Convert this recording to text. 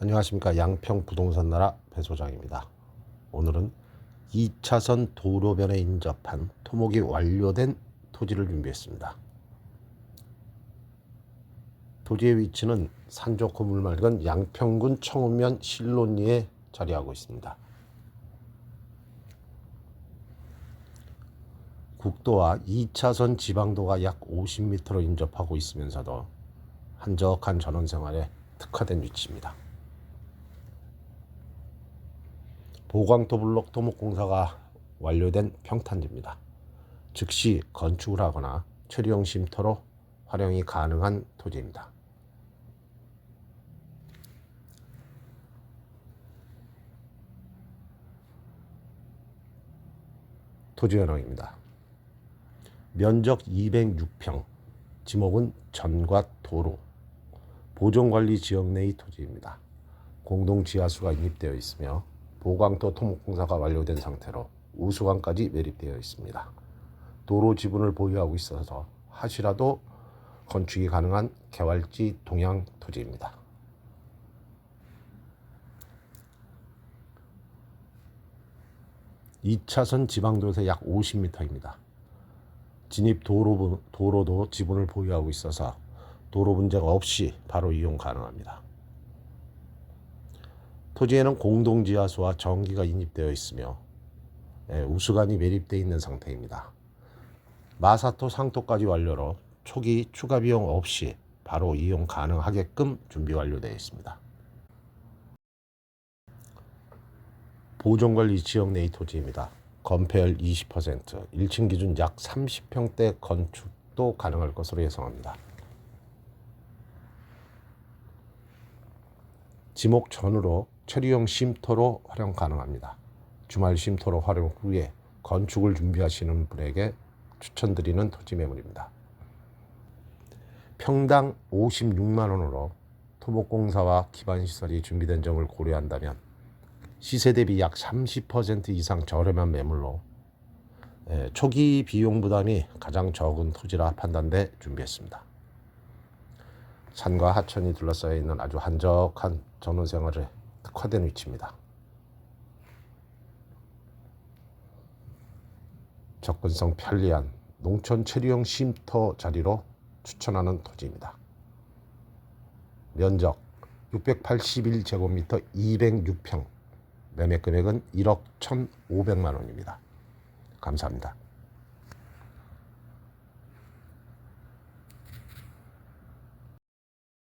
안녕하십니까 양평 부동산 나라 배 소장입니다. 오늘은 2차선 도로변에 인접한 토목이 완료된 토지를 준비했습니다. 토지의 위치는 산 좋고 물 맑은 양평군 청운면 실론리에 자리하고 있습니다. 국도와 2차선 지방도가 약 50m로 인접하고 있으면서도 한적한 전원 생활에 특화된 위치입니다. 보광토 블록 토목공사가 완료된 평탄지입니다. 즉시 건축을 하거나 처리용 쉼터로 활용이 가능한 토지입니다. 토지 현황입니다. 면적 206평, 지목은 전과 도로, 보존관리 지역 내의 토지입니다. 공동 지하수가 인입되어 있으며 보강토 토목공사가 완료된 상태로 우수관까지 매립되어 있습니다. 도로 지분을 보유하고 있어서 하시라도 건축이 가능한 개활지 동양 토지입니다. 이차선 지방도에서 약 50m입니다. 진입 도로, 도로도 지분을 보유하고 있어서 도로 문제가 없이 바로 이용 가능합니다. 토지에는 공동지하수와 전기가 인입되어 있으며 예, 우수관이 매립되어 있는 상태입니다. 마사토 상토까지 완료로 초기 추가 비용 없이 바로 이용 가능하게끔 준비 완료되어 있습니다. 보존관리 지역 내의 토지입니다. 건폐율 20%, 1층 기준 약 30평대 건축도 가능할 것으로 예상합니다. 지목 전으로 처리용 쉼터로 활용 가능합니다. 주말 쉼터로 활용 후에 건축을 준비하시는 분에게 추천드리는 토지 매물입니다. 평당 56만 원으로 토목공사와 기반시설이 준비된 점을 고려한다면 시세 대비 약 30% 이상 저렴한 매물로 예, 초기 비용 부담이 가장 적은 토지라 판단돼 준비했습니다. 산과 하천이 둘러싸여 있는 아주 한적한 전원 생활에 특화된 위치입니다. 접근성 편리한 농촌 체류용 쉼터 자리로 추천하는 토지입니다. 면적 681제곱미터 206평 매매 금액은 1억 1,500만 원입니다. 감사합니다.